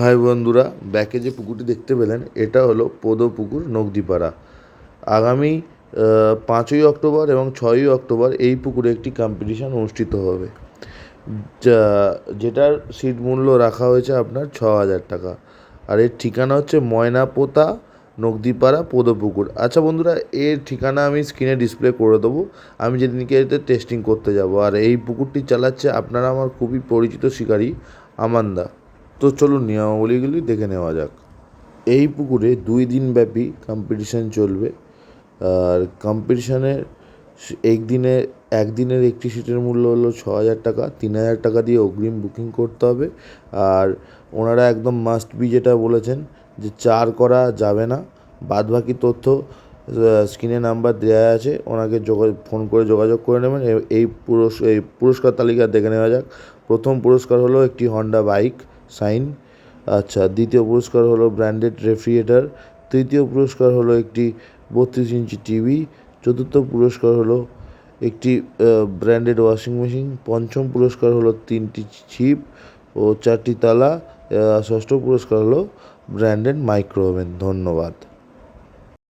High বন্ধুরা, ব্যাকে যে পুকুরটি দেখতে পেলেন, এটা হলো পোদো পুকুর নকদিপাড়া আগামী পাঁচই অক্টোবর এবং ছয়ই অক্টোবর এই পুকুরে একটি কম্পিটিশন অনুষ্ঠিত হবে। যা, যেটার সিট মূল্য রাখা হয়েছে আপনার ছ হাজার টাকা। আর এর ঠিকানা হচ্ছে ময়নাপোতা নকদিপাড়া পোদো পুকুর আচ্ছা বন্ধুরা, এর ঠিকানা আমি স্ক্রিনে ডিসপ্লে করে দেবো। আমি যেদিনকে এতে টেস্টিং করতে যাব। আর এই পুকুরটি চালাচ্ছে আপনারা আমার খুবই পরিচিত শিকারী, আমান্দা। তো চলুন নিয়মাবলীগুলি দেখে নেওয়া যাক। এই পুকুরে দুই দিন ব্যাপী কম্পিটিশন চলবে। আর কম্পিটিশনের একদিনে একদিনের একটি সিটের মূল্য হলো ছ হাজার টাকা। তিন হাজার টাকা দিয়ে অগ্রিম বুকিং করতে হবে। আর ওনারা একদম মাস্ট বি যেটা বলেছেন যে চার করা যাবে না। বাদবাকি তথ্য স্ক্রিনে নাম্বার দেওয়া আছে। ওনাকে যোগাযোগ ফোন করে যোগাযোগ করে নেবেন। এই পুরস এই পুরস্কার তালিকা দেখে নেওয়া যাক। প্রথম পুরস্কার হলো একটি হন্ডা বাইক সাইন। আচ্ছা দ্বিতীয় পুরস্কার হলো ব্র্যান্ডেড রেফ্রিজারেটর। তৃতীয় পুরস্কার হলো একটি বত্রিশ ইঞ্চি টিভি। চতুর্থ পুরস্কার হলো একটি ব্র্যান্ডেড ওয়াশিং মেশিন। পঞ্চম পুরস্কার হলো তিনটি ছিপ ও চারটি তালা। ষষ্ঠ পুরস্কার হলো ব্র্যান্ডেড মাইক্রোওভেন। ধন্যবাদ।